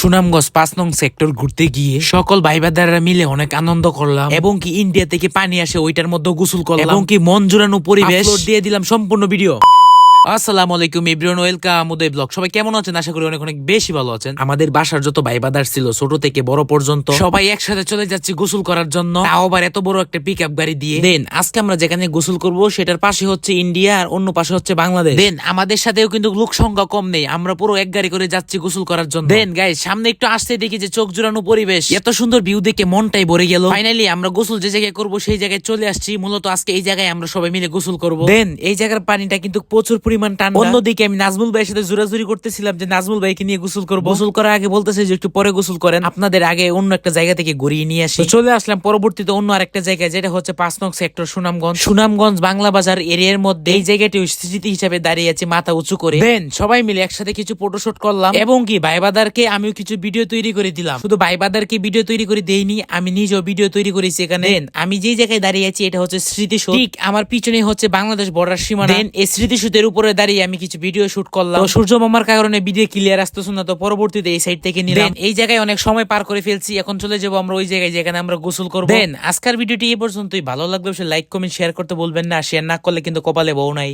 সুনামগঞ্জ পাঁচ নং সেক্টর ঘুরতে গিয়ে সকল ভাই ভাইবাদাররা মিলে অনেক আনন্দ করলাম। এবং কি ইন্ডিয়া থেকে পানি আসে ওইটার মধ্যে গোসল করলাম। এবং কি মন জুড়ানো পরিবেশ দিয়ে দিলাম সম্পূর্ণ ভিডিও আসসালামু আলাইকুম এভরিওয়ান, ওয়েলকাম উদয় ব্লগ। সবাই কেমন আছেন? আশা করি অনেক অনেক বেশি ভালো আছেন। আমাদের বাসার যত ভাই বাদার ছিল, ছোট থেকে বড় পর্যন্ত, সবাই একসাথে চলে যাচ্ছি গোসল করার জন্য। তাও আবার এত বড় একটা পিক আপ গাড়ি দিয়ে। দেন আজকে আমরা যেখানে গোসল করব, সেটার পাশে হচ্ছে ইন্ডিয়া আর অন্য পাশে হচ্ছে বাংলাদেশ। দেন আমাদের সাথেও কিন্তু লোক সংখ্যা কম নেই। আমরা পুরো এক গাড়ি করে যাচ্ছি গোসল করার জন্য। দেন গাই সামনে একটু আসতে দেখি যে চোখ জুড়ানো পরিবেশ। এত সুন্দর ভিউ দেখে মনটাই ভরে গেল। ফাইনালি আমরা গোসল যে জায়গায় করব, সেই জায়গায় চলে আসছি। মূলত আজকে এই জায়গায় আমরা সবাই মিলে গোসল করব। দেন এই জায়গার পানিটা কিন্তু প্রচুর পরিমাণ ঠান্ডা। অন্যদিকে আমি নাজমুল ভাইয়ের সাথে জোরাজুরি করতেছিলাম যে নাজমুল ভাইকে নিয়ে গোসল করব। গোসল করার আগে বলতেছে যে একটু পরে গোসল করেন। আপনাদের আগে অন্য একটা জায়গা থেকে ঘুরিয়ে নিয়ে আসি। চলে আসলাম পরবর্তীতে অন্য আরেকটা জায়গায় যেটা হচ্ছে পাঁচ নং সেক্টর সুনামগঞ্জ। সুনামগঞ্জ বাংলা বাজার এরিয়ার মধ্যে এই জায়গাটি স্মৃতি হিসাবে দাঁড়িয়ে আছে মাথা উঁচু করে। দেন সবাই মিলে একসাথে কিছু ফটোশুট করলাম। এবং কি ভাইবাদারকে আমিও কিছু ভিডিও তৈরি করে দিলাম। শুধু ভাইবাদারকে ভিডিও তৈরি করে দেইনি আমি নিজেও ভিডিও তৈরি করেছি এখানে। দেন আমি যে জায়গায় দাঁড়িয়ে আছি এটা হচ্ছে স্মৃতিসৌধ। ঠিক আমার পিছনে হচ্ছে বাংলাদেশ বর্ডার সীমানা। দেন এই স্মৃতিসৌধের উপরে দাঁড়িয়ে আমি কিছু ভিডিও শুট করলাম। তো সূর্য মামার কারণে ভিডিও ক্লিয়ার আসতেছে না তো পরবর্তীতে এই সাইড থেকে নিলাম। এই জায়গায় অনেক সময় পার করে ফেলছি এখন চলে যাব আমরা ওই জায়গায় যেখানে আমরা গোসল করব। দেন আজকের ভিডিওটি এই পর্যন্তই। ভালো লাগবে লাইক কমেন্ট শেয়ার করতে বলবেন না শেয়ার না করলে কিন্তু কপালে বউ নাই।